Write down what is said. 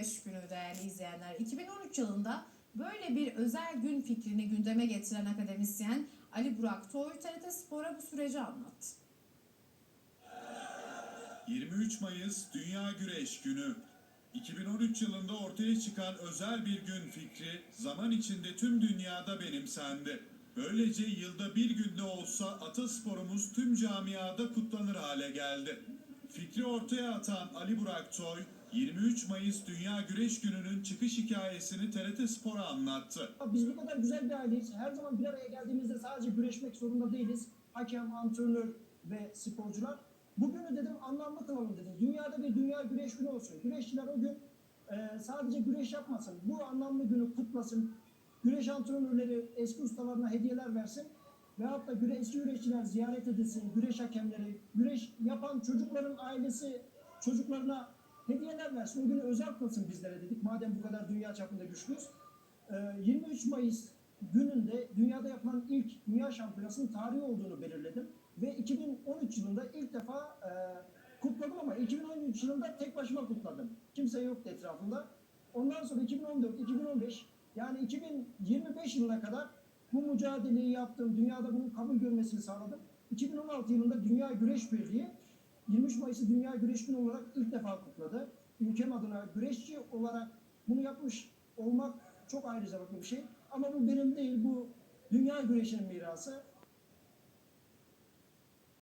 Güreş Günü değerli izleyenler. 2013 yılında böyle bir özel gün fikrini gündeme getiren akademisyen Ali Burak Toy TRT Spor'a bu süreci anlattı. 23 Mayıs Dünya Güreş Günü. 2013 yılında ortaya çıkan özel bir gün fikri zaman içinde tüm dünyada benimsendi. Böylece yılda bir günde olsa atasporumuz tüm camiada kutlanır hale geldi. Fikri ortaya atan Ali Burak Toy, 23 Mayıs Dünya Güreş Günü'nün çıkış hikayesini TRT Spor'a anlattı. Biz bu kadar güzel bir aileyiz. Her zaman bir araya geldiğimizde sadece güreşmek zorunda değiliz. Hakem, antrenör ve sporcular. Bugünü dedim anlamlı kılalım dedim. Dünyada bir dünya güreş günü olsun. Güreşçiler o gün e, sadece güreş yapmasın. Bu anlamlı günü kutlasın. Güreş antrenörleri eski ustalarına hediyeler versin. Veyahut da güre, eski güreşçiler ziyaret edilsin. Güreş hakemleri, güreş yapan çocukların ailesi çocuklarına hediyeler versin. O günü özel kılsın bizlere dedik. Madem bu kadar dünya çapında güçlüyüz. Ee, 23 Mayıs gününde dünyada yapılan ilk dünya şampiyonasının tarihi olduğunu belirledim. Ve 2013 yılında ilk defa e, kutladım ama 2013 yılında tek başıma kutladım. Kimse yoktu etrafımda. Ondan sonra 2014, 2015 yani 2025 yılına kadar bu mücadeleyi yaptım. Dünyada bunun kabul görmesini sağladım. 2016 yılında Dünya Güreş Birliği 23 Mayıs'ı Dünya Güreş Günü olarak ilk defa kutladı. Ülkem adına güreşçi olarak bunu yapmış olmak çok ayrıca bakın bir şey. Ama bu benim değil, bu dünya güreşinin mirası.